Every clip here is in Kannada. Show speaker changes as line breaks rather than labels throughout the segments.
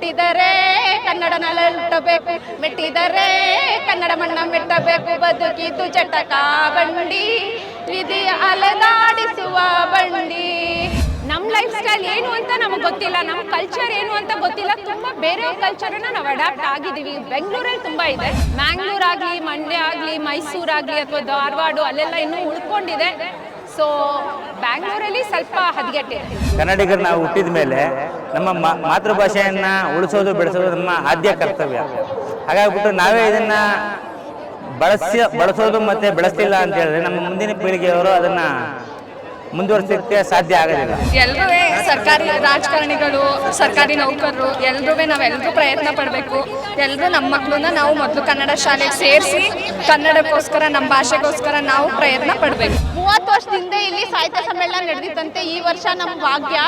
ಹುಟ್ಟಿದರೆ ಕನ್ನಡ ನಲುಟಬೇಕು ಮೆಟ್ಟಿದರೆ ಕನ್ನಡ ಮಣ್ಣ ಮೆಟ್ಟಬೇಕು. ಬದುಕಿದ್ದು ಚಟಕ ಬಂಡಿ, ವಿಧಿ ಅಲದಾಡಿಸುವ ಬಂಡಿ. ನಮ್ಮ ಲೈಫ್ ಸ್ಟೈಲ್ ಏನು ಅಂತ ನಮಗೆ ಗೊತ್ತಿಲ್ಲ. ನಮ್ಮ ಕಲ್ಚರ್ ಏನು ಅಂತ ಗೊತ್ತಿಲ್ಲ. ತುಂಬಾ ಬೇರೆ ಕಲ್ಚರನ್ನ ನಾವು ಅಡಾಪ್ಟ್ ಆಗಿದ್ದೀವಿ. ಬೆಂಗಳೂರಲ್ಲಿ ತುಂಬಾ ಇದೆ. ಮ್ಯಾಂಗ್ಳೂರ್ ಆಗಲಿ, ಮಂಡ್ಯ ಆಗಲಿ, ಮೈಸೂರು ಆಗಲಿ, ಅಥವಾ ಧಾರವಾಡ ಅಲ್ಲೆಲ್ಲ ಇನ್ನೂ ಉಳ್ಕೊಂಡಿದೆ. ಸೊ ಬ್ಯಾಂಗ್ಳೂರಲ್ಲಿ ಸ್ವಲ್ಪ ಹದಗೆಟ್ಟೆ.
ಕನ್ನಡಿಗರು ನಾವು ಹುಟ್ಟಿದ ಮೇಲೆ ನಮ್ಮ ಮಾತೃಭಾಷೆಯನ್ನು ಉಳಿಸೋದು, ಬೆಳೆಸೋದು ನಮ್ಮ ಆದ್ಯ ಕರ್ತವ್ಯ. ಹಾಗಾಗ್ಬಿಟ್ಟು ನಾವೇ ಇದನ್ನ ಬಳಸಿ ಬಳಸೋದು ಮತ್ತೆ ಬೆಳೆಸ್ತಿಲ್ಲ ಅಂತ ಹೇಳಿದ್ರೆ ನಮ್ಮ ಮುಂದಿನ ಪೀಳಿಗೆಯವರು ಅದನ್ನ ಮುಂದುವರಿಸಲಿಕ್ಕೆ ಸಾಧ್ಯ ಆಗಲಿಲ್ಲ.
ಎಲ್ಲರೂ ಸರ್ಕಾರಿ ರಾಜಕಾರಣಿಗಳು ಸರ್ಕಾರಿ ನೌಕರರು ಎಲ್ಲರೂ ನಾವೆಲ್ಲರೂ ಪ್ರಯತ್ನ ಪಡಬೇಕು. ಎಲ್ಲರೂ ನಮ್ಮ ಮಕ್ಕಳನ್ನ ನಾವು ಮೊದಲು ಕನ್ನಡ ಶಾಲೆಗೆ ಸೇರಿಸಿ ಕನ್ನಡಕ್ಕೋಸ್ಕರ ನಮ್ಮ ಭಾಷೆಗೋಸ್ಕರ ನಾವು ಪ್ರಯತ್ನ ಪಡಬೇಕು.
ಮೂವತ್ತು ವರ್ಷದಿಂದ ಇಲ್ಲಿ ಸಾಹಿತ್ಯ ಸಮ್ಮೇಳನ ನಡೆದಿತ್ತಂತೆ. ಈ ವರ್ಷ ನಮ್ಮ ಭಾಗ್ಯ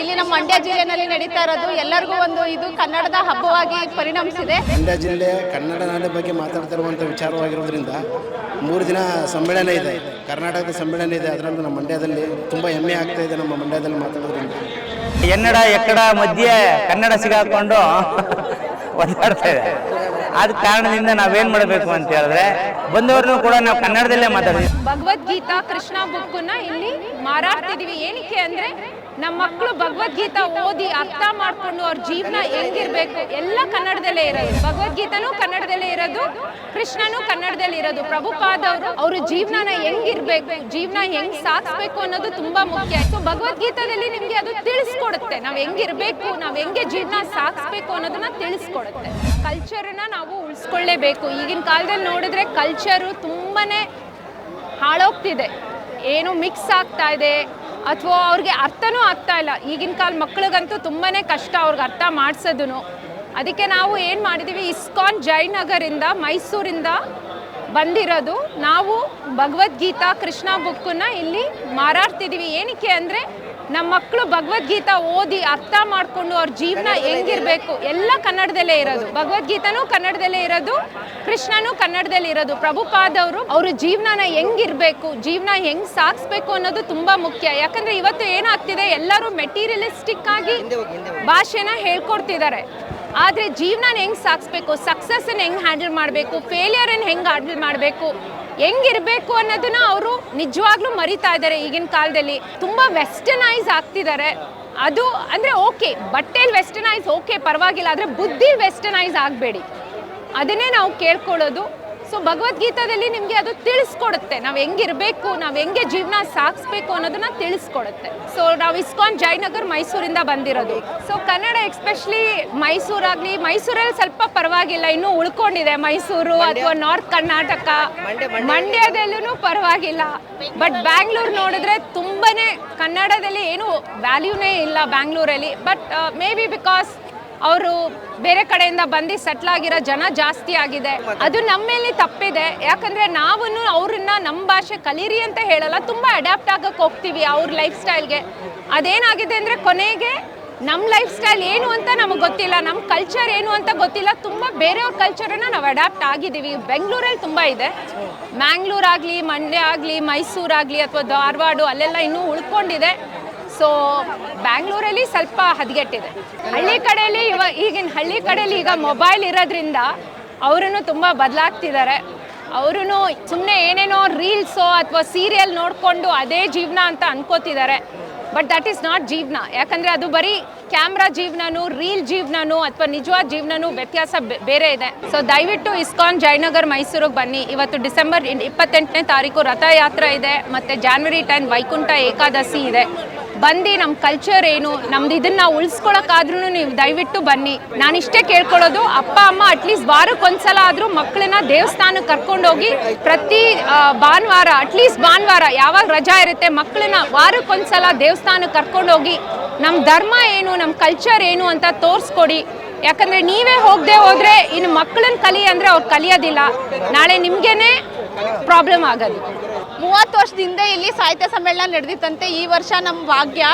ಇಲ್ಲಿ ನಮ್ಮ ಮಂಡ್ಯ ಜಿಲ್ಲೆನಲ್ಲಿ ನಡೀತಾ ಇರೋದು. ಎಲ್ಲರಿಗೂ ಒಂದು ಇದು ಕನ್ನಡದ ಹಬ್ಬವಾಗಿ ಪರಿಣಮಿಸಿದೆ.
ಮಂಡ್ಯ ಜಿಲ್ಲೆ ಕನ್ನಡ ನಾಡಿನ ಬಗ್ಗೆ ಮಾತಾಡ್ತಿರುವಂಥ ವಿಚಾರವಾಗಿರೋದ್ರಿಂದ ಮೂರು ದಿನ ಸಮ್ಮೇಳನ ಇದೆ. ಕರ್ನಾಟಕದ ಸಮ್ಮೇಳನ ಇದೆ. ಅದರಲ್ಲೂ ನಮ್ಮ ಮಂಡ್ಯದಲ್ಲಿ ತುಂಬ ಹೆಮ್ಮೆ ಆಗ್ತಾ ಇದೆ ನಮ್ಮ ಮಂಡ್ಯದಲ್ಲಿ ಮಾತಾಡೋದ್ರಿಂದ.
ಎನ್ನಡ ಎಕ್ಕಡ ಮಧ್ಯೆ ಕನ್ನಡ ಸಿಗಾಕೊಂಡು ಒದ್ದಾಡ್ತಾ ಇದೆ. ಆದ ಕಾರಣದಿಂದ ನಾವೇನ್ ಮಾಡಬೇಕು ಅಂತ ಹೇಳಿದ್ರೆ ಬಂದವರನ್ನು ಕೂಡ ನಾವು ಕನ್ನಡದಲ್ಲೇ ಮಾತಾಡ್ತೀವಿ.
ಭಗವದ್ಗೀತಾ ಕೃಷ್ಣ ಬುಕ್ಕನ್ನ ಇಲ್ಲಿ ಮಾರಾಡ್ತಿದೀವಿ. ಏನಕ್ಕೆ ಅಂದ್ರೆ ನಮ್ಮ ಮಕ್ಕಳು ಭಗವದ್ಗೀತಾ ಓದಿ ಅರ್ಥ ಮಾಡಿಕೊಂಡು ಅವ್ರ ಜೀವನ ಹೆಂಗಿರ್ಬೇಕು, ಎಲ್ಲ ಕನ್ನಡದಲ್ಲೇ ಇರೋದು. ಭಗವದ್ಗೀತಾನು ಕನ್ನಡದಲ್ಲೇ ಇರೋದು, ಕೃಷ್ಣನು ಕನ್ನಡದಲ್ಲಿ ಇರೋದು. ಪ್ರಭುಪಾದ ಅವರು ಜೀವನನ ಹೆಂಗಿರ್ಬೇಕು, ಜೀವನ ಹೆಂಗ್ ಸಾಧಿಸ್ಬೇಕು ಅನ್ನೋದು ತುಂಬಾ ಮುಖ್ಯ. ಸೊ ಭಗವದ್ಗೀತಾದಲ್ಲಿ ನಿಮ್ಗೆ ಅದು ತಿಳಿಸ್ಕೊಡುತ್ತೆ. ನಾವ್ ಹೆಂಗಿರ್ಬೇಕು, ನಾವ್ ಹೆಂಗೆ ಜೀವನ ಸಾಧಿಸ್ಬೇಕು ಅನ್ನೋದನ್ನ ತಿಳಿಸ್ಕೊಡುತ್ತೆ. ಕಲ್ಚರ್ನ ನಾವು ಉಳಿಸ್ಕೊಳ್ಳೇಬೇಕು ಈಗಿನ ಕಾಲದಲ್ಲಿ ನೋಡಿದ್ರೆ ಕಲ್ಚರು ತುಂಬಾನೇ ಹಾಳೋಗ್ತಿದೆ. ಏನು ಮಿಕ್ಸ್ ಆಗ್ತಾ ಇದೆ. ಅಥವಾ ಅವ್ರಿಗೆ ಅರ್ಥನೂ ಆಗ್ತಾ ಇಲ್ಲ. ಈಗಿನ ಕಾಲ ಮಕ್ಳಿಗಂತೂ ತುಂಬಾ ಕಷ್ಟ ಅವ್ರಿಗೆ ಅರ್ಥ ಮಾಡಿಸೋದು ಅದಕ್ಕೆ ನಾವು ಏನು ಮಾಡಿದ್ದೀವಿ ಇಸ್ಕಾನ್ ಜಯನಗರಿಂದ, ಮೈಸೂರಿಂದ ಬಂದಿರೋದು. ನಾವು ಭಗವದ್ಗೀತಾ ಕೃಷ್ಣ ಬುಕ್ಕನ್ನ ಇಲ್ಲಿ ಮಾರಾಡ್ತಿದ್ದೀವಿ ಏನಕ್ಕೆ ಅಂದರೆ ನಮ್ಮ ಮಕ್ಕಳು ಭಗವದ್ಗೀತಾ ಓದಿ ಅರ್ಥ ಮಾಡಿಕೊಂಡು ಅವ್ರ ಜೀವನ ಹೆಂಗಿರ್ಬೇಕು? ಎಲ್ಲ ಕನ್ನಡದಲ್ಲೇ ಇರೋದು. ಭಗವದ್ಗೀತಾನೂ ಕನ್ನಡದಲ್ಲೇ ಇರೋದು ಕೃಷ್ಣನು ಕನ್ನಡದಲ್ಲಿ ಇರೋದು. ಪ್ರಭುಪಾದವರು ಅವ್ರ ಜೀವನನ ಹೆಂಗಿರ್ಬೇಕು ಜೀವನ ಹೆಂಗ್ ಸಾಗಿಸ್ಬೇಕು ಅನ್ನೋದು ತುಂಬಾ ಮುಖ್ಯ. ಯಾಕಂದ್ರೆ ಇವತ್ತು ಏನಾಗ್ತಿದೆ? ಎಲ್ಲರೂ ಮೆಟೀರಿಯಲಿಸ್ಟಿಕ್ ಆಗಿ ಭಾಷೆನ ಹೇಳ್ಕೊಡ್ತಿದ್ದಾರೆ. ಆದ್ರೆ ಜೀವನ ಹೆಂಗೆ ಸಾಗಿಸ್ಬೇಕು? ಸಕ್ಸಸ್ ಹೆಂಗೆ ಹ್ಯಾಂಡಲ್ ಮಾಡಬೇಕು? ಫೇಲಿಯರನ್ನು ಹೆಂಗೆ ಹ್ಯಾಂಡಲ್ ಮಾಡಬೇಕು? ಹೆಂಗಿರ್ಬೇಕು ಅನ್ನೋದನ್ನ ಅವರು ನಿಜವಾಗ್ಲೂ ಮರಿತಾ ಇದ್ದಾರೆ ಈಗಿನ ಕಾಲದಲ್ಲಿ. ತುಂಬಾ ವೆಸ್ಟರ್ನೈಸ್ ಆಗ್ತಿದ್ದಾರೆ. ಅದು ಅಂದ್ರೆ ಓಕೆ ಬಟ್ಟೆಲಿ ವೆಸ್ಟರ್ನೈಸ್ ಓಕೆ ಪರವಾಗಿಲ್ಲ, ಆದ್ರೆ ಬುದ್ಧಿ ವೆಸ್ಟರ್ನೈಸ್ ಆಗಬೇಡಿ. ಅದನ್ನೇ ನಾವು ಕೇಳ್ಕೊಳ್ಳೋದು. ಸೊ ಭಗವದ್ಗೀತಾದಲ್ಲಿ ನಿಮಗೆ ಅದು ತಿಳಿಸ್ಕೊಡುತ್ತೆ. ನಾವು ಹೆಂಗಿರ್ಬೇಕು ನಾವು ಹೆಂಗೆ ಜೀವನ ಸಾಗಿಸ್ಬೇಕು ಅನ್ನೋದನ್ನ ತಿಳಿಸ್ಕೊಡುತ್ತೆ. ಸೊ ನಾವು ಇಸ್ಕಾನ್ ಜಯನಗರ್ ಮೈಸೂರಿಂದ ಬಂದಿರೋದು. ಸೊ ಕನ್ನಡ ಎಕ್ಸ್ಪೆಷಲಿ ಮೈಸೂರಾಗಲಿ ಮೈಸೂರಲ್ಲಿ ಸ್ವಲ್ಪ ಪರವಾಗಿಲ್ಲ ಇನ್ನೂ ಉಳ್ಕೊಂಡಿದೆ ಮೈಸೂರು ಅಥವಾ ನಾರ್ತ್ ಕರ್ನಾಟಕ ಮಂಡ್ಯದಲ್ಲೂ ಪರವಾಗಿಲ್ಲ. ಬಟ್ ಬ್ಯಾಂಗ್ಳೂರ್ ನೋಡಿದ್ರೆ ತುಂಬಾನೇ ಕನ್ನಡದಲ್ಲಿ ಏನು ವ್ಯಾಲ್ಯೂನೇ ಇಲ್ಲ ಬ್ಯಾಂಗ್ಳೂರಲ್ಲಿ ಬಟ್ ಮೇ ಬಿ ಬಿಕಾಸ್ ಅವರು ಬೇರೆ ಕಡೆಯಿಂದ ಬಂದು ಸೆಟ್ಲ್ ಆಗಿರೋ ಜನ ಜಾಸ್ತಿ ಆಗಿದೆ. ಅದು ನಮ್ಮ ತಪ್ಪಿದೆ. ಯಾಕಂದ್ರೆ ನಾವನ್ನು ಅವ್ರನ್ನ ನಮ್ಮ ಭಾಷೆ ಕಲೀರಿ ಅಂತ ಹೇಳಲ್ಲ, ತುಂಬಾ ಅಡಾಪ್ಟ್ ಆಗಕ್ಕೆ ಹೋಗ್ತೀವಿ ಅವ್ರ ಲೈಫ್ ಸ್ಟೈಲ್ಗೆ ಅದೇನಾಗಿದೆ ಅಂದ್ರೆ ಕೊನೆಗೆ ನಮ್ಮ ಲೈಫ್ ಸ್ಟೈಲ್ ಏನು ಅಂತ ನಮಗೆ ಗೊತ್ತಿಲ್ಲ, ನಮ್ಮ ಕಲ್ಚರ್ ಏನು ಅಂತ ಗೊತ್ತಿಲ್ಲ, ತುಂಬ ಬೇರೆಯವ್ರ ಕಲ್ಚರನ್ನು ನಾವು ಅಡಾಪ್ಟ್ ಆಗಿದ್ದೀವಿ. ಬೆಂಗಳೂರಲ್ಲಿ ತುಂಬ ಇದೆ. ಮ್ಯಾಂಗ್ಳೂರಾಗಲಿ ಮಂಡ್ಯ ಆಗಲಿ ಮೈಸೂರಾಗಲಿ ಅಥವಾ ಧಾರವಾಡ, ಅಲ್ಲೆಲ್ಲ ಇನ್ನೂ ಉಳ್ಕೊಂಡಿದೆ. ಸೊ ಬ್ಯಾಂಗ್ಳೂರಲ್ಲಿ ಸ್ವಲ್ಪ ಹದಗೆಟ್ಟಿದೆ. ಹಳ್ಳಿ ಕಡೆಯಲ್ಲಿ ಇವ, ಈಗಿನ ಹಳ್ಳಿ ಕಡೆಯಲ್ಲಿ ಈಗ ಮೊಬೈಲ್ ಇರೋದ್ರಿಂದ ಅವರನ್ನು ತುಂಬ ಬದಲಾಗ್ತಿದ್ದಾರೆ. ಅವರು ಸುಮ್ಮನೆ ಏನೇನೋ ರೀಲ್ಸೋ ಅಥವಾ ಸೀರಿಯಲ್ ನೋಡಿಕೊಂಡು ಅದೇ ಜೀವನ ಅಂತ ಅನ್ಕೋತಿದ್ದಾರೆ. ಬಟ್ ದಟ್ ಈಸ್ ನಾಟ್ ಜೀವನ. ಯಾಕಂದರೆ ಅದು ಬರೀ ಕ್ಯಾಮ್ರಾ ಜೀವನನು ರೀಲ್ ಜೀವನನು ಅಥವಾ ನಿಜವಾದ ಜೀವನನು ವ್ಯತ್ಯಾಸ ಬೇರೆ ಇದೆ. ಸೊ ದಯವಿಟ್ಟು ಇಸ್ಕಾನ್, ಜಯನಗರ್, ಮೈಸೂರಿಗೆ ಬನ್ನಿ. ಇವತ್ತು ಡಿಸೆಂಬರ್ ಇಪ್ಪತ್ತೆಂಟನೇ ತಾರೀಕು ರಥಯಾತ್ರೆ ಇದೆ. ಮತ್ತು ಜಾನ್ವರಿ ಟೆನ್ ವೈಕುಂಠ ಏಕಾದಶಿ ಇದೆ. ಬಂದು ನಮ್ಮ ಕಲ್ಚರ್ ಏನು, ನಮ್ದು ಇದನ್ನ ಉಳಿಸ್ಕೊಳಕ್ಕಾದ್ರೂ ನೀವು ದಯವಿಟ್ಟು ಬನ್ನಿ. ನಾನು ಇಷ್ಟೇ ಕೇಳ್ಕೊಳ್ಳೋದು, ಅಪ್ಪ, ಅಮ್ಮ ಅಟ್ಲೀಸ್ಟ್ ವಾರಕ್ಕೆ ಒಂದು ಸಲ ಆದರೂ ಮಕ್ಕಳನ್ನ ದೇವಸ್ಥಾನಕ್ಕೆ ಕರ್ಕೊಂಡೋಗಿ ಪ್ರತಿ ಭಾನುವಾರ ಅಟ್ಲೀಸ್ಟ್ ಭಾನುವಾರ ಯಾವಾಗ ರಜಾ ಇರುತ್ತೆ, ಮಕ್ಕಳನ್ನ ವಾರಕ್ಕೊಂದ್ಸಲ ದೇವಸ್ಥಾನಕ್ಕೆ ಕರ್ಕೊಂಡೋಗಿ ನಮ್ಮ ಧರ್ಮ ಏನು ನಮ್ಮ ಕಲ್ಚರ್ ಏನು ಅಂತ ತೋರಿಸ್ಕೊಡಿ. ಯಾಕಂದ್ರೆ ನೀವೇ ಹೋಗದೆ ಹೋದರೆ ಇನ್ನು ಮಕ್ಕಳನ್ನ ಕಲಿ ಅಂದರೆ ಅವ್ರು ಕಲಿಯೋದಿಲ್ಲ. ನಾಳೆ ನಿಮಗೇನೆ ಪ್ರಾಬ್ಲಮ್ ಆಗೋದು. ಮೂವತ್ತು ವರ್ಷದಿಂದ ಇಲ್ಲಿ ಸಾಹಿತ್ಯ ಸಮ್ಮೇಳನ ನಡೆದಿತ್ತಂತೆ. ಈ ವರ್ಷ ನಮ್ಮ ಭಾಗ್ಯ,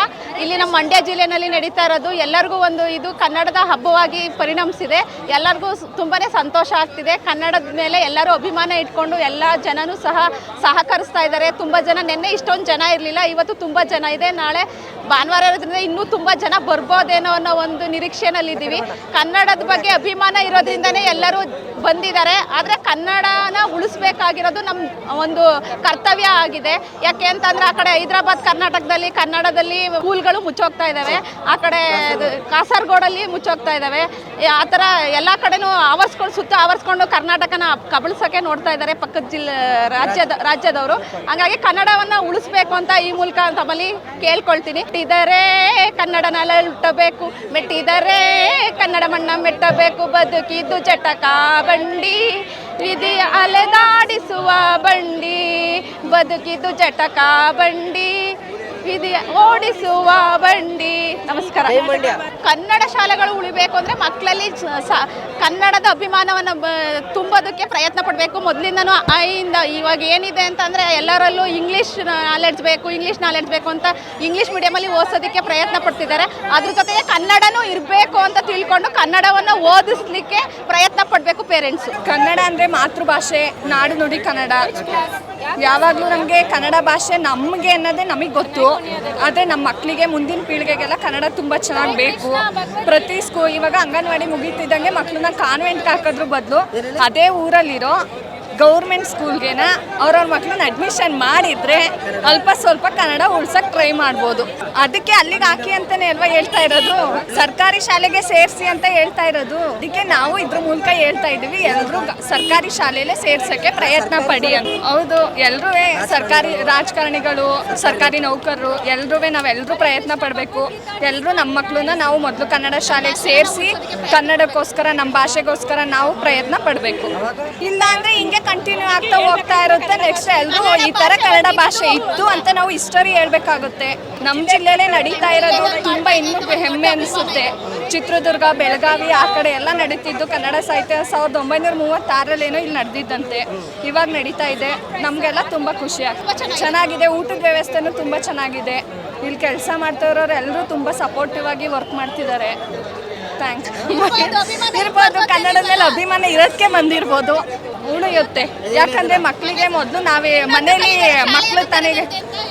ಇಲ್ಲಿ ನಮ್ಮ ಮಂಡ್ಯ ಜಿಲ್ಲೆಯಲ್ಲಿ ನಡೀತಾ ಇರೋದು. ಎಲ್ಲರಿಗೂ ಒಂದು ಇದು ಕನ್ನಡದ ಹಬ್ಬವಾಗಿ ಪರಿಣಮಿಸಿದೆ. ಎಲ್ಲರಿಗೂ ತುಂಬಾ ಸಂತೋಷ ಆಗ್ತಿದೆ. ಕನ್ನಡದ ಮೇಲೆ ಎಲ್ಲರೂ ಅಭಿಮಾನ ಇಟ್ಕೊಂಡು ಎಲ್ಲ ಜನನೂ ಸಹ ಸಹಕರಿಸ್ತಾ ಇದ್ದಾರೆ. ತುಂಬ ಜನ, ನಿನ್ನೆ ಇಷ್ಟೊಂದು ಜನ ಇರಲಿಲ್ಲ, ಇವತ್ತು ತುಂಬ ಜನ ಇದೆ. ನಾಳೆ
ಭಾನುವಾರ ಇರೋದ್ರಿಂದ ಇನ್ನೂ ತುಂಬ ಜನ ಬರ್ಬೋದೇನೋ ಅನ್ನೋ ಒಂದು ನಿರೀಕ್ಷೆನಲ್ಲಿದ್ದೀವಿ. ಕನ್ನಡದ ಬಗ್ಗೆ ಅಭಿಮಾನ ಇರೋದ್ರಿಂದನೇ ಎಲ್ಲರೂ ಬಂದಿದ್ದಾರೆ. ಆದರೆ ಕನ್ನಡನ ಉಳಿಸ್ಬೇಕಾಗಿರೋದು ನಮ್ಮ ಒಂದು ಕರ್ತವ್ಯ ಆಗಿದೆ. ಯಾಕೆ ಅಂತಂದ್ರೆ ಆ ಕಡೆ ಹೈದರಾಬಾದ್, ಕರ್ನಾಟಕದಲ್ಲಿ, ಕನ್ನಡದಲ್ಲಿ ಸ್ಕೂಲ್ಗಳು ಮುಚ್ಚೋಗ್ತಾ ಇದ್ದಾವೆ. ಆ ಕಡೆ ಕಾಸರಗೋಡಲ್ಲಿ ಮುಚ್ಚೋಗ್ತಾ ಇದ್ದಾವೆ. ಆ ಥರ ಎಲ್ಲ ಕಡೆನೂ ಆವರಿಸ್ಕೊಂಡು, ಸುತ್ತ ಆವರಿಸ್ಕೊಂಡು ಕರ್ನಾಟಕನ ಕಬಳಿಸೋಕೆ ನೋಡ್ತಾ ಇದ್ದಾರೆ ಪಕ್ಕದ ಜಿಲ್ಲೆ ರಾಜ್ಯದ, ರಾಜ್ಯದವರು. ಹಾಗಾಗಿ ಕನ್ನಡವನ್ನು ಉಳಿಸ್ಬೇಕು ಅಂತ ಈ ಮೂಲಕ ತಮ್ಮಲ್ಲಿ ಕೇಳ್ಕೊಳ್ತೀನಿ. ಮೆಟ್ಟಿದರೆ ಕನ್ನಡನ ಹುಟ್ಟಬೇಕು ಮೆಟ್ಟಿದರೆ ಕನ್ನಡ ಮಣ್ಣ ಮೆಟ್ಟಬೇಕು. ಬದುಕಿದ್ದು ಚಟಕ ಬಂಡಿ, ವಿಧಿ ಅಲೆದಾಡಿಸುವ ಬಂಡಿ. ಬದುಕಿದ್ದು ಚಟಕ ಬಂಡಿ. ವಿಧಿ ಓಡಿಸುವ ಬಂಡಿ. ನಮಸ್ಕಾರ. ಕನ್ನಡ ಶಾಲೆಗಳು ಉಳಿಬೇಕು ಅಂದ್ರೆ ಮಕ್ಕಳಲ್ಲಿ ಕನ್ನಡದ ಅಭಿಮಾನವನ್ನು ಬ- ತುಂಬೋದಕ್ಕೆ ಪ್ರಯತ್ನ ಪಡಬೇಕು. ಮೊದಲಿಂದನೂ ಐಯಿಂದ ಇವಾಗ ಏನಿದೆ ಅಂತಂದ್ರೆ ಎಲ್ಲರಲ್ಲೂ ಇಂಗ್ಲೀಷ್ ನಾಲೆಡ್ಜ್ ಬೇಕು ಇಂಗ್ಲೀಷ್ ನಾಲೆಡ್ಜ್ ಬೇಕು ಅಂತ ಇಂಗ್ಲೀಷ್ ಮೀಡಿಯಮಲ್ಲಿ ಓದಿಸೋದಕ್ಕೆ ಪ್ರಯತ್ನ ಪಡ್ತಿದ್ದಾರೆ. ಅದ್ರ ಜೊತೆಗೆ ಕನ್ನಡನೂ ಇರಬೇಕು ಅಂತ ತಿಳ್ಕೊಂಡು ಕನ್ನಡವನ್ನು ಓದಿಸ್ಲಿಕ್ಕೆ ಪ್ರಯತ್ನ ಪಡಬೇಕು ಪೇರೆಂಟ್ಸು
ಕನ್ನಡ ಅಂದರೆ ಮಾತೃಭಾಷೆ ನಾಡು ನುಡಿ ಕನ್ನಡ. ಯಾವಾಗಲೂ ನಮಗೆ ಕನ್ನಡ ಭಾಷೆ ನಮಗೆ ಅನ್ನೋದೇ ನಮಗೆ ಗೊತ್ತು. ಆದರೆ ನಮ್ಮ ಮಕ್ಕಳಿಗೆ ಮುಂದಿನ ಪೀಳಿಗೆಗೆಲ್ಲ ಕನ್ನಡ ತುಂಬ ಚೆನ್ನಾಗಿ ಬೇಕು. ಪ್ರತಿ ಸ್ಕೂ ಇವಾಗ ಅಂಗನವಾಡಿ ಮುಗೀತಿದ್ದಂಗೆ ಮಕ್ಕಳನ್ನ ಕಾನ್ವೆಂಟ್ಗೆ ಹಾಕೋದ್ರ ಬದಲು. ಅದೇ ಊರಲ್ಲಿರೋ ಗೌರ್ಮೆಂಟ್ ಸ್ಕೂಲ್ಗೆನ ಅವ್ರವ್ರ ಮಕ್ಕಳನ್ನ ಅಡ್ಮಿಷನ್ ಮಾಡಿದ್ರೆ ಅಲ್ಪ ಸ್ವಲ್ಪ ಕನ್ನಡ ಉಳ್ಸಕ್ ಟ್ರೈ ಮಾಡ್ಬೋದು. ಅದಕ್ಕೆ ಅಲ್ಲಿಗೆ ಹಾಕಿ ಅಂತಾನೆ ಅಲ್ವಾ ಹೇಳ್ತಾ ಇರೋದು? ಸರ್ಕಾರಿ ಶಾಲೆಗೆ ಸೇರಿಸಿ ಅಂತ ಹೇಳ್ತಾ ಇರೋದು. ಅದಕ್ಕೆ ನಾವು ಇದ್ರ ಮೂಲಕ ಹೇಳ್ತಾ ಇದೀವಿ ಎಲ್ಲರೂ ಸರ್ಕಾರಿ ಶಾಲೆಯಲ್ಲೇ ಸೇರ್ಸಕ್ಕೆ ಪ್ರಯತ್ನ ಪಡಿ ಅಂತ. ಹೌದು ಎಲ್ಲರೂ ಸರ್ಕಾರಿ ರಾಜಕಾರಣಿಗಳು, ಸರ್ಕಾರಿ ನೌಕರರು ಎಲ್ಲರೂ ನಾವೆಲ್ಲರೂ ಪ್ರಯತ್ನ ಪಡಬೇಕು. ಎಲ್ಲರೂ ನಮ್ಮ ಮಕ್ಕಳನ್ನ ನಾವು ಮೊದಲು ಕನ್ನಡ ಶಾಲೆಗೆ ಸೇರಿಸಿ, ಕನ್ನಡಕ್ಕೋಸ್ಕರ ನಮ್ಮ ಭಾಷೆಗೋಸ್ಕರ ನಾವು ಪ್ರಯತ್ನ ಪಡಬೇಕು. ಇಲ್ಲ ಅಂದ್ರೆ ಹಿಂಗೆ ಕಂಟಿನ್ಯೂ ಆಗ್ತಾ ಹೋಗ್ತಾ ಇರುತ್ತೆ. ನೆಕ್ಸ್ಟ್ ಎಲ್ಲರೂ ಈ ತರ ಕನ್ನಡ ಭಾಷೆ ಇತ್ತು ಅಂತ ನಾವು ಹಿಸ್ಟರಿ ಹೇಳ್ಬೇಕಾಗುತ್ತೆ. ನಮ್ಮ ಜಿಲ್ಲೆಲೇ ನಡೀತಾ ಇರೋದು ತುಂಬ ಇನ್ನೂ ಹೆಮ್ಮೆ ಅನಿಸುತ್ತೆ. ಚಿತ್ರದುರ್ಗ, ಬೆಳಗಾವಿ ಆ ಕಡೆ ಎಲ್ಲ ನಡೀತಿದ್ದು ಕನ್ನಡ ಸಾಹಿತ್ಯ ಸಾವಿರದ ಒಂಬೈನೂರ ಮೂವತ್ತಾರಲ್ಲೇನೋ ಇಲ್ಲಿ ನಡೆದಿದ್ದಂತೆ. ಇವಾಗ ನಡೀತಾ ಇದೆ. ನಮಗೆಲ್ಲ ತುಂಬ ಖುಷಿ ಚೆನ್ನಾಗಿದೆ. ಊಟದ ವ್ಯವಸ್ಥೆನೂ ತುಂಬ ಚೆನ್ನಾಗಿದೆ. ಇಲ್ಲಿ ಕೆಲಸ ಮಾಡ್ತಿರೋರು ಎಲ್ಲರೂ ತುಂಬ ಸಪೋರ್ಟಿವ್ ಆಗಿ ವರ್ಕ್ ಮಾಡ್ತಿದ್ದಾರೆ. ಥ್ಯಾಂಕ್ಸ್ ಇರ್ಬೋದು ಕನ್ನಡದ ಮೇಲೆ ಅಭಿಮಾನ ಇರೋದಕ್ಕೆ ಬಂದಿರ್ಬೋದು. ಉಳಿಯುತ್ತೆ. ಯಾಕಂದ್ರೆ ಮಕ್ಕಳಿಗೆ ಮೊದಲು ನಾವೇ ಮನೇಲಿ ಮಕ್ಕಳು ತಾನೇ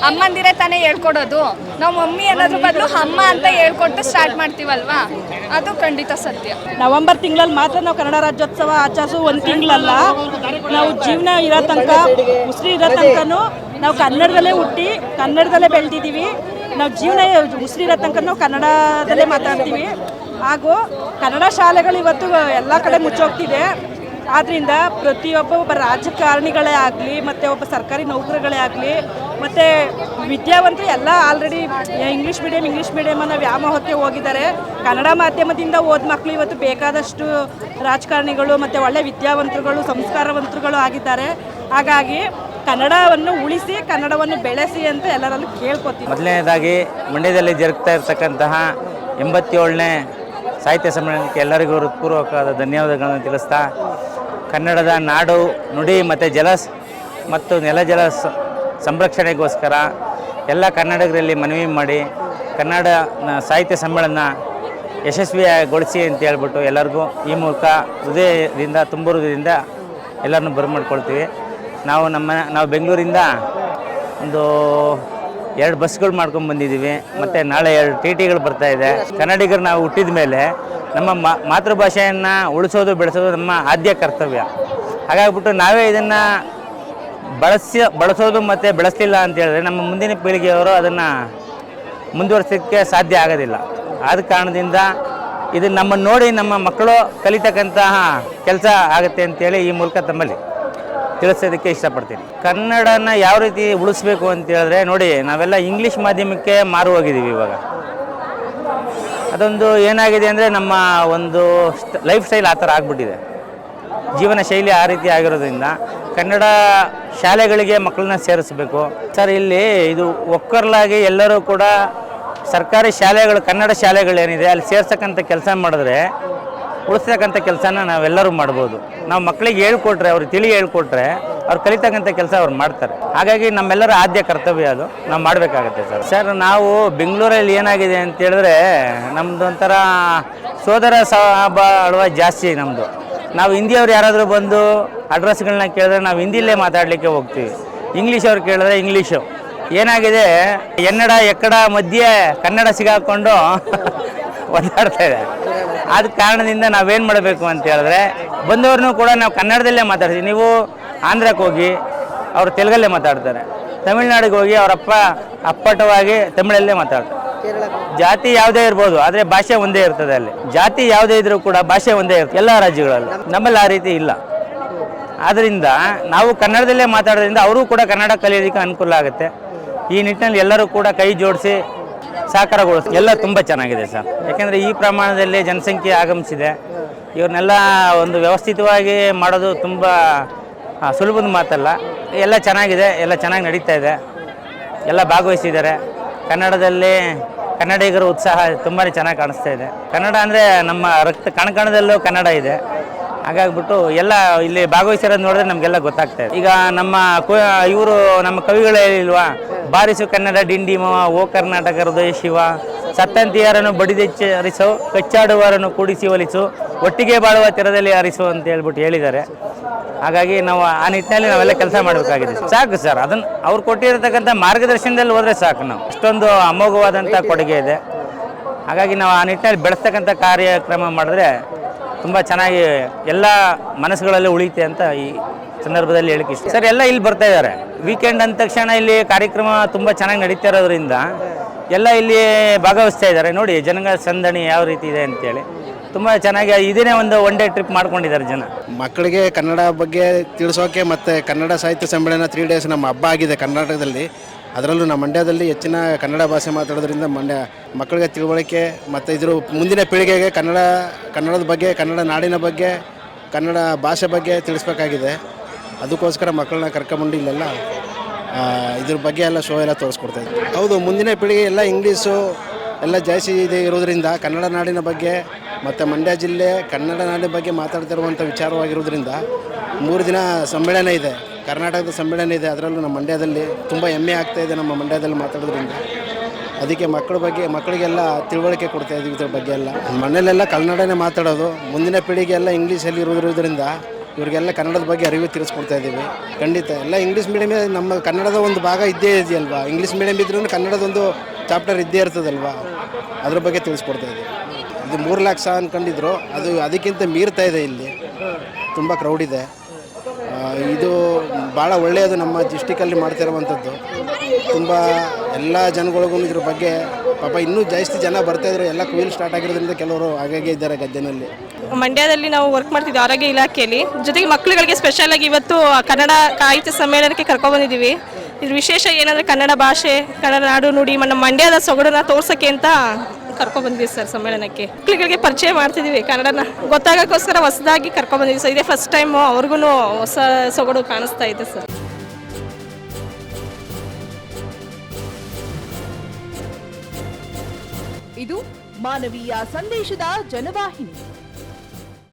ಅಮ್ಮಂದಿರೇ ತಾನೇ ಹೇಳ್ಕೊಡೋದು. ನಾವು ಮಮ್ಮಿ ಅನ್ನೋದ್ರ ಬದಲು ಅಮ್ಮ ಅಂತ ಹೇಳ್ಕೊಟ್ಟು ಸ್ಟಾರ್ಟ್ ಮಾಡ್ತೀವಲ್ವಾ? ಅದು ಖಂಡಿತ ಸತ್ಯ.
ನವೆಂಬರ್ ತಿಂಗಳಲ್ಲಿ ಮಾತ್ರ ನಾವು ಕನ್ನಡ ರಾಜ್ಯೋತ್ಸವ ಆಚರಿಸೋ ಒಂದು ತಿಂಗಳಲ್ಲ. ನಾವು ಜೀವನ ಇರೋ ತನಕ ಉಸಿರು ಇರೋ ತನಕನೂ ನಾವು ಕನ್ನಡದಲ್ಲೇ ಹುಟ್ಟಿ ಕನ್ನಡದಲ್ಲೇ ಬೆಳೆದಿದ್ದೀವಿ ನಾವು ಜೀವನ ಉಸಿರಿರೋ ತನಕ ನಾವು ಕನ್ನಡದಲ್ಲೇ ಮಾತಾಡ್ತೀವಿ. ಹಾಗೂ ಕನ್ನಡ ಶಾಲೆಗಳು ಇವತ್ತು ಎಲ್ಲ ಕಡೆ ಮುಚ್ಚೋಗ್ತಿದೆ. ಆದ್ದರಿಂದ ಪ್ರತಿಯೊಬ್ಬ ಒಬ್ಬ ರಾಜಕಾರಣಿಗಳೇ ಆಗಲಿ, ಮತ್ತು ಒಬ್ಬ ಸರ್ಕಾರಿ ನೌಕರಿಗಳೇ ಆಗಲಿ, ಮತ್ತು ವಿದ್ಯಾವಂತರು ಎಲ್ಲ already English medium English medium ಅನ್ನೋ ವ್ಯಾಮೋಹಕ್ಕೆ ಹೋಗಿದ್ದಾರೆ. ಕನ್ನಡ ಮಾಧ್ಯಮದಿಂದ ಓದ್ ಮಕ್ಕಳು ಇವತ್ತು ಬೇಕಾದಷ್ಟು ರಾಜಕಾರಣಿಗಳು ಮತ್ತು ಒಳ್ಳೆ ವಿದ್ಯಾವಂತರುಗಳು, ಸಂಸ್ಕಾರವಂತರುಗಳು ಆಗಿದ್ದಾರೆ. ಹಾಗಾಗಿ ಕನ್ನಡವನ್ನು ಉಳಿಸಿ, ಕನ್ನಡವನ್ನು ಬೆಳೆಸಿ ಅಂತ ಎಲ್ಲರಲ್ಲೂ ಕೇಳ್ಕೊತೀವಿ.
ಮೊದಲನೇದಾಗಿ ಮಂಡ್ಯದಲ್ಲಿ ಜರುಗ್ತಾ ಇರತಕ್ಕಂತಹ ಎಂಬತ್ತೇಳನೇ ಸಾಹಿತ್ಯ ಸಮ್ಮೇಳನಕ್ಕೆ ಎಲ್ಲರಿಗೂ ಹೃತ್ಪೂರ್ವಕವಾದ ಧನ್ಯವಾದಗಳನ್ನು ತಿಳಿಸ್ತಾ, ಕನ್ನಡದ ನಾಡು, ನುಡಿ ಮತ್ತು ಜಲ ಮತ್ತು ನೆಲ ಜಲ ಸಂರಕ್ಷಣೆಗೋಸ್ಕರ ಎಲ್ಲ ಕನ್ನಡಿಗರಲ್ಲಿ ಮನವಿ ಮಾಡಿ ಕನ್ನಡ ಸಾಹಿತ್ಯ ಸಮ್ಮೇಳನ ಯಶಸ್ವಿಗೊಳಿಸಿ ಅಂತ ಹೇಳ್ಬಿಟ್ಟು ಎಲ್ಲರಿಗೂ ಈ ಮೂಲಕ ಹೃದಯದಿಂದ ತುಂಬ ಹೃದಯದಿಂದ ಎಲ್ಲರನ್ನೂ ಬರಮಾಡ್ಕೊಳ್ತೀವಿ. ನಾವು ನಮ್ಮ, ನಾವು ಬೆಂಗಳೂರಿಂದ ಒಂದು ಎರಡು ಬಸ್ಗಳು ಮಾಡ್ಕೊಂಡು ಬಂದಿದ್ದೀವಿ. ಮತ್ತು ನಾಳೆ ಎರಡು ಟಿ ಟಿಗಳು ಬರ್ತಾ ಇದೆ. ಕನ್ನಡಿಗರು ನಾವು ಹುಟ್ಟಿದ ಮೇಲೆ ನಮ್ಮ ಮಾತೃಭಾಷೆಯನ್ನು ಉಳಿಸೋದು, ಬೆಳೆಸೋದು ನಮ್ಮ ಆದ್ಯ ಕರ್ತವ್ಯ. ಹಾಗಾಗ್ಬಿಟ್ಟು ನಾವೇ ಇದನ್ನು ಬಳಸಿ ಬಳಸೋದು ಮತ್ತು ಬೆಳೆಸಲಿಲ್ಲ ಅಂತ ಹೇಳಿದ್ರೆ ನಮ್ಮ ಮುಂದಿನ ಪೀಳಿಗೆಯವರು ಅದನ್ನು ಮುಂದುವರಿಸೋಕ್ಕೆ ಸಾಧ್ಯ ಆಗೋದಿಲ್ಲ. ಆದ ಕಾರಣದಿಂದ ಇದು ನಮ್ಮನ್ನು ನೋಡಿ ನಮ್ಮ ಮಕ್ಕಳು ಕಲಿತಕ್ಕಂತಹ ಕೆಲಸ ಆಗುತ್ತೆ ಅಂತೇಳಿ ಈ ಮೂಲಕ ತಮ್ಮಲ್ಲಿ ತಿಳಿಸೋದಕ್ಕೆ ಇಷ್ಟಪಡ್ತೀನಿ. ಕನ್ನಡನ ಯಾವ ರೀತಿ ಉಳಿಸ್ಬೇಕು ಅಂತ ಹೇಳಿದ್ರೆ ನೋಡಿ, ನಾವೆಲ್ಲ ಇಂಗ್ಲೀಷ್ ಮಾಧ್ಯಮಕ್ಕೆ ಮಾರು ಹೋಗಿದ್ದೀವಿ ಇವಾಗ. ಅದೊಂದು ಏನಾಗಿದೆ ಅಂದರೆ ನಮ್ಮ ಒಂದು ಲೈಫ್ ಸ್ಟೈಲ್ ಆ ಥರ ಆಗಿಬಿಟ್ಟಿದೆ. ಜೀವನ ಶೈಲಿ ಆ ರೀತಿ ಆಗಿರೋದ್ರಿಂದ ಕನ್ನಡ ಶಾಲೆಗಳಿಗೆ ಮಕ್ಕಳನ್ನ ಸೇರಿಸ್ಬೇಕು. ಸರ್, ಇಲ್ಲಿ ಇದು ಒಕ್ಕರ್ಲಾಗಿ ಎಲ್ಲರೂ ಕೂಡ ಸರ್ಕಾರಿ ಶಾಲೆಗಳು, ಕನ್ನಡ ಶಾಲೆಗಳೇನಿದೆ, ಅಲ್ಲಿ ಸೇರ್ಸಕ್ಕಂಥ ಕೆಲಸ ಮಾಡಿದ್ರೆ ಉಳಿಸ್ತಕ್ಕಂಥ ಕೆಲಸನ ನಾವೆಲ್ಲರೂ ಮಾಡ್ಬೋದು. ನಾವು ಮಕ್ಕಳಿಗೆ ಹೇಳ್ಕೊಟ್ರೆ, ಅವ್ರಿಗೆ ತಿಳಿ ಹೇಳ್ಕೊಟ್ರೆ, ಅವ್ರು ಕಲಿತಕ್ಕಂಥ ಕೆಲಸ ಅವ್ರು ಮಾಡ್ತಾರೆ. ಹಾಗಾಗಿ ನಮ್ಮೆಲ್ಲರ ಆದ್ಯ ಕರ್ತವ್ಯ ಅದು. ನಾವು ಮಾಡಬೇಕಾಗತ್ತೆ ಸರ್. ಸರ್, ನಾವು ಬೆಂಗಳೂರಲ್ಲಿ ಏನಾಗಿದೆ ಅಂತ ಹೇಳಿದ್ರೆ ಒಂಥರ ಸೋದರ ಸಹಬಾಳ್ವ ಜಾಸ್ತಿ ನಮ್ಮದು ನಾವು ಹಿಂದಿಯವ್ರು ಯಾರಾದರೂ ಬಂದು ಅಡ್ರೆಸ್ಗಳನ್ನ ಕೇಳಿದ್ರೆ ನಾವು ಹಿಂದಿಲ್ಲೇ ಮಾತಾಡಲಿಕ್ಕೆ ಹೋಗ್ತೀವಿ. ಇಂಗ್ಲೀಷ್ ಅವ್ರು ಕೇಳಿದ್ರೆ ಇಂಗ್ಲೀಷು ಏನಾಗಿದೆ, ಎನ್ನಡ, ಎಕ್ಕಡ ಮಧ್ಯೆ ಕನ್ನಡ ಸಿಗಾಕೊಂಡು ಒದ್ದಾಡ್ತಾ ಇದೆ ಆದ ಕಾರಣದಿಂದ ನಾವೇನು ಮಾಡಬೇಕು ಅಂತ ಹೇಳಿದ್ರೆ, ಬಂದವ್ರನ್ನೂ ಕೂಡ ನಾವು ಕನ್ನಡದಲ್ಲೇ ಮಾತಾಡ್ತೀವಿ. ನೀವು ಆಂಧ್ರಕ್ಕೆ ಹೋಗಿ ಅವರು ತೆಲುಗಲ್ಲೇ ಮಾತಾಡ್ತಾರೆ. ತಮಿಳ್ನಾಡಿಗೆ ಹೋಗಿ ಅವರಪ್ಪ ಅಪ್ಪಟವಾಗಿ ತಮಿಳಲ್ಲೇ ಮಾತಾಡ್ತಾರೆ. ಜಾತಿ ಯಾವುದೇ ಇರ್ಬೋದು, ಆದರೆ ಭಾಷೆ ಒಂದೇ ಇರ್ತದೆ ಅಲ್ಲಿ. ಜಾತಿ ಯಾವುದೇ ಇದ್ರೂ ಕೂಡ ಭಾಷೆ ಒಂದೇ ಇರ್ತದೆ ಎಲ್ಲ ರಾಜ್ಯಗಳಲ್ಲಿ. ನಮ್ಮಲ್ಲಿ ಆ ರೀತಿ ಇಲ್ಲ. ಆದ್ದರಿಂದ ನಾವು ಕನ್ನಡದಲ್ಲೇ ಮಾತಾಡೋದ್ರಿಂದ ಅವರು ಕೂಡ ಕನ್ನಡ ಕಲಿಯೋದಕ್ಕೆ ಅನುಕೂಲ ಆಗುತ್ತೆ. ಈ ನಿಟ್ಟಿನಲ್ಲಿ ಎಲ್ಲರೂ ಕೂಡ ಕೈ ಜೋಡಿಸಿ ಸಾಕಾರಗೊಳಿಸಿ ಎಲ್ಲ ತುಂಬ ಚೆನ್ನಾಗಿದೆ ಸರ್. ಯಾಕೆಂದರೆ ಈ ಪ್ರಮಾಣದಲ್ಲಿ ಜನಸಂಖ್ಯೆ ಆಗಮಿಸಿದೆ. ಇವ್ರನ್ನೆಲ್ಲ ಒಂದು ವ್ಯವಸ್ಥಿತವಾಗಿ ಮಾಡೋದು ತುಂಬ ಸುಲಭದ ಮಾತಲ್ಲ. ಎಲ್ಲ ಚೆನ್ನಾಗಿದೆ, ಎಲ್ಲ ಚೆನ್ನಾಗಿ ನಡೀತಾ ಇದೆ. ಎಲ್ಲ ಭಾಗವಹಿಸಿದ್ದಾರೆ. ಕನ್ನಡದಲ್ಲಿ ಕನ್ನಡಿಗರ ಉತ್ಸಾಹ ತುಂಬಾ ಚೆನ್ನಾಗಿ ಕಾಣಿಸ್ತಾ ಇದೆ. ಕನ್ನಡ ಅಂದರೆ ನಮ್ಮ ರಕ್ತ ಕಣಕಣದಲ್ಲೂ ಕನ್ನಡ ಇದೆ. ಹಾಗಾಗ್ಬಿಟ್ಟು ಎಲ್ಲ ಇಲ್ಲಿ ಭಾಗವಹಿಸಿರೋದು ನೋಡಿದ್ರೆ ನಮಗೆಲ್ಲ ಗೊತ್ತಾಗ್ತದೆ ಈಗ ನಮ್ಮ ಇವರು ನಮ್ಮ ಕವಿಗಳು ಹೇಳಿಲ್ವಾ ಬಾರಿಸು ಕನ್ನಡ ಡಿಂಡಿಮ, ಓ ಕರ್ನಾಟಕ ಹೃದಯ ಶಿವ. ಸತ್ತಂತಿಯರನ್ನು ಬಡಿದೆಚ್ಚಿ ಹರಿಸು ಕಚ್ಚಾಡುವರನ್ನು ಕೂಡಿಸಿ ಒಲಿಸು, ಒಟ್ಟಿಗೆ ಬಾಳುವ ತೀರದಲ್ಲಿ ಹರಿಸು ಅಂತ ಹೇಳ್ಬಿಟ್ಟು ಹೇಳಿದ್ದಾರೆ. ಹಾಗಾಗಿ ನಾವು ಆ ನಿಟ್ಟಿನಲ್ಲಿ ನಾವೆಲ್ಲ ಕೆಲಸ ಮಾಡಬೇಕಾಗಿದೆ. ಸಾಕು ಸರ್ ಅದನ್ನು ಅವ್ರು ಕೊಟ್ಟಿರತಕ್ಕಂಥ ಮಾರ್ಗದರ್ಶನದಲ್ಲಿ ಹೋದರೆ ಸಾಕು ನಾವು. ಅಷ್ಟೊಂದು ಅಮೋಘವಾದಂಥ ಕೊಡುಗೆ ಇದೆ. ಹಾಗಾಗಿ ನಾವು ಆ ನಿಟ್ಟಿನಲ್ಲಿ ಬೆಳೆಸ್ತಕ್ಕಂಥ ಕಾರ್ಯಕ್ರಮ ಮಾಡಿದ್ರೆ ತುಂಬ ಚೆನ್ನಾಗಿ ಎಲ್ಲ ಮನಸ್ಸುಗಳಲ್ಲಿ ಉಳಿಯುತ್ತೆ ಅಂತ ಈ ಸಂದರ್ಭದಲ್ಲಿ ಹೇಳಕ್ಕೆ ಇಷ್ಟ. ಸರ್, ಎಲ್ಲ ಇಲ್ಲಿ ಬರ್ತಾ ಇದ್ದಾರೆ. ವೀಕೆಂಡ್ ಅಂದ ತಕ್ಷಣ ಇಲ್ಲಿ ಕಾರ್ಯಕ್ರಮ ತುಂಬ ಚೆನ್ನಾಗಿ ನಡೀತಾ ಇರೋದ್ರಿಂದ ಎಲ್ಲ ಇಲ್ಲಿ ಭಾಗವಹಿಸ್ತಾ ಇದ್ದಾರೆ. ನೋಡಿ ಜನಗಳ ಸಂದಣಿ ಯಾವ ರೀತಿ ಇದೆ ಅಂತೇಳಿ. ತುಂಬ ಚೆನ್ನಾಗಿ ಇದನ್ನೇ ಒಂದು ಒನ್ ಡೇ ಟ್ರಿಪ್ ಮಾಡ್ಕೊಂಡಿದ್ದಾರೆ ಜನ.
ಮಕ್ಕಳಿಗೆ ಕನ್ನಡ ಬಗ್ಗೆ ತಿಳಿಸೋಕೆ ಮತ್ತು ಕನ್ನಡ ಸಾಹಿತ್ಯ ಸಮ್ಮೇಳನ ತ್ರೀ ಡೇಸ್ ನಮ್ಮ ಹಬ್ಬ ಆಗಿದೆ ಕರ್ನಾಟಕದಲ್ಲಿ. ಅದರಲ್ಲೂ ನಮ್ಮ ಮಂಡ್ಯದಲ್ಲಿ ಹೆಚ್ಚಿನ ಕನ್ನಡ ಭಾಷೆ ಮಾತಾಡೋದ್ರಿಂದ ಮಂಡ್ಯ ಮಕ್ಕಳಿಗೆ ತಿಳುವಳಿಕೆ ಮತ್ತು ಇದ್ರ ಮುಂದಿನ ಪೀಳಿಗೆಗೆ ಕನ್ನಡ, ಕನ್ನಡದ ಬಗ್ಗೆ, ಕನ್ನಡ ನಾಡಿನ ಬಗ್ಗೆ, ಕನ್ನಡ ಭಾಷೆ ಬಗ್ಗೆ ತಿಳಿಸ್ಬೇಕಾಗಿದೆ. ಅದಕ್ಕೋಸ್ಕರ ಮಕ್ಕಳನ್ನ ಕರ್ಕೊಂಬಂಡು ಇಲ್ಲೆಲ್ಲ ಇದ್ರ ಬಗ್ಗೆ ಎಲ್ಲ ಶೋ ಎಲ್ಲ ತೋರಿಸ್ಕೊಡ್ತಾ ಇದ್ವಿ. ಹೌದು, ಮುಂದಿನ ಪೀಳಿಗೆ ಎಲ್ಲ ಇಂಗ್ಲೀಷು ಎಲ್ಲ ಜಾಸ್ತಿ ಇದೆ ಇರೋದ್ರಿಂದ, ಕನ್ನಡ ನಾಡಿನ ಬಗ್ಗೆ ಮತ್ತು ಮಂಡ್ಯ ಜಿಲ್ಲೆ ಕನ್ನಡ ನಾಡಿನ ಬಗ್ಗೆ ಮಾತಾಡ್ತಿರುವಂಥ ವಿಚಾರವಾಗಿರೋದ್ರಿಂದ ಮೂರು ದಿನ ಸಮ್ಮೇಳನ ಇದೆ. ಕರ್ನಾಟಕದ ಸಮ್ಮೇಳನ ಇದೆ, ಅದರಲ್ಲೂ ನಮ್ಮ ಮಂಡ್ಯದಲ್ಲಿ ತುಂಬ ಹೆಮ್ಮೆ ಇದೆ ನಮ್ಮ ಮಂಡ್ಯದಲ್ಲಿ ಮಾತಾಡೋದ್ರಿಂದ. ಅದಕ್ಕೆ ಮಕ್ಕಳ ಬಗ್ಗೆ, ಮಕ್ಕಳಿಗೆಲ್ಲ ತಿಳುವಳಿಕೆ ಕೊಡ್ತಾ ಇದ್ದೀವಿ ಇದ್ರ ಬಗ್ಗೆ ಎಲ್ಲ. ಮನೇಲೆಲ್ಲ ಕನ್ನಡನೇ ಮಾತಾಡೋದು, ಮುಂದಿನ ಪೀಳಿಗೆಲ್ಲ ಇಂಗ್ಲೀಷಲ್ಲಿ ಇರೋದ್ರಿಂದ ಇವರಿಗೆಲ್ಲ ಕನ್ನಡದ ಬಗ್ಗೆ ಅರಿವು ತಿಳಿಸ್ಕೊಡ್ತಾ ಇದ್ದೀವಿ ಖಂಡಿತ, ಎಲ್ಲ ಇಂಗ್ಲೀಷ್ ಮೀಡಿಯಮೇ ನಮ್ಮ ಕನ್ನಡದ ಒಂದು ಭಾಗ ಇದ್ದೇ ಇದೆಯಲ್ವಾ? ಇಂಗ್ಲೀಷ್ ಮೀಡಿಯಮ್ ಇದ್ರೂ ಕನ್ನಡದೊಂದು ಚಾಪ್ಟರ್ ಇದ್ದೇ ಇರ್ತದಲ್ವಾ? ಅದ್ರ ಬಗ್ಗೆ ತಿಳಿಸ್ಕೊಡ್ತಾ ಇದ್ದೀವಿ ಇದು ಮೂರು ಲಕ್ಷ ಅಂದ್ಕೊಂಡಿದ್ರು ಅದು ಅದಕ್ಕಿಂತ ಮೀರ್ತಾ ಇದೆ ಇಲ್ಲಿ. ತುಂಬ ಕ್ರೌಡ್ ಇದೆ. ಇದು ಭಾಳ ಒಳ್ಳೆಯದು ನಮ್ಮ ಡಿಸ್ಟಿಕಲ್ಲಿ ಮಾಡ್ತಿರುವಂಥದ್ದು. ತುಂಬ ಎಲ್ಲ ಜನಗಳಿಗೂ ಇದ್ರ ಬಗ್ಗೆ ಪಾಪ ಇನ್ನೂ ಜಾಸ್ತಿ ಜನ ಬರ್ತಾಯಿದ್ರು ಎಲ್ಲ ಕುಯಿಲ್ ಸ್ಟಾರ್ಟ್ ಆಗಿರೋದ್ರಿಂದ ಕೆಲವರು ಹಾಗಾಗಿ ಇದ್ದಾರೆ ಗದ್ದೆನಲ್ಲಿ.
ಮಂಡ್ಯದಲ್ಲಿ ನಾವು ವರ್ಕ್ ಮಾಡ್ತಿದ್ವಿ ಆರೋಗ್ಯ ಇಲಾಖೆಯಲ್ಲಿ. ಜೊತೆಗೆ ಮಕ್ಕಳುಗಳಿಗೆ ಸ್ಪೆಷಲ್ ಆಗಿ ಇವತ್ತು ಕನ್ನಡ ಸಾಹಿತ್ಯ ಸಮ್ಮೇಳನಕ್ಕೆ ಕರ್ಕೊಂಡ್ಬಂದಿದ್ದೀವಿ ಇದ್ರ ವಿಶೇಷ ಏನಂದ್ರೆ ಕನ್ನಡ ಭಾಷೆ, ಕನ್ನಡ ನಾಡು ನುಡಿ, ನಮ್ಮ ಮಂಡ್ಯದ ಸೊಗಡನ್ನ ತೋರ್ಸಕ್ಕೆ ಅಂತ ಕರ್ಕೊಂಡ್ಬಂದಿದ್ದೀವಿ ಸರ್ ಸಮ್ಮೇಳನಕ್ಕೆ. ಮಕ್ಕಳುಗಳಿಗೆ ಪರಿಚಯ ಮಾಡ್ತಿದ್ದೀವಿ ಕನ್ನಡನ. ಗೊತ್ತಾಗೋಕ್ಕೋಸ್ಕರ ಹೊಸದಾಗಿ ಕರ್ಕೊಂಡ್ಬಂದಿದ್ದೀವಿ ಸರ್ ಇದೇ ಫಸ್ಟ್ ಟೈಮು ಅವ್ರಿಗೂ ಹೊಸ ಸೊಗಡು ಕಾಣಿಸ್ತಾ ಇದೆ ಸರ್.
ಇದು ಮಾನವೀಯ ಸಂದೇಶದ ಜನವಾಹಿನಿ.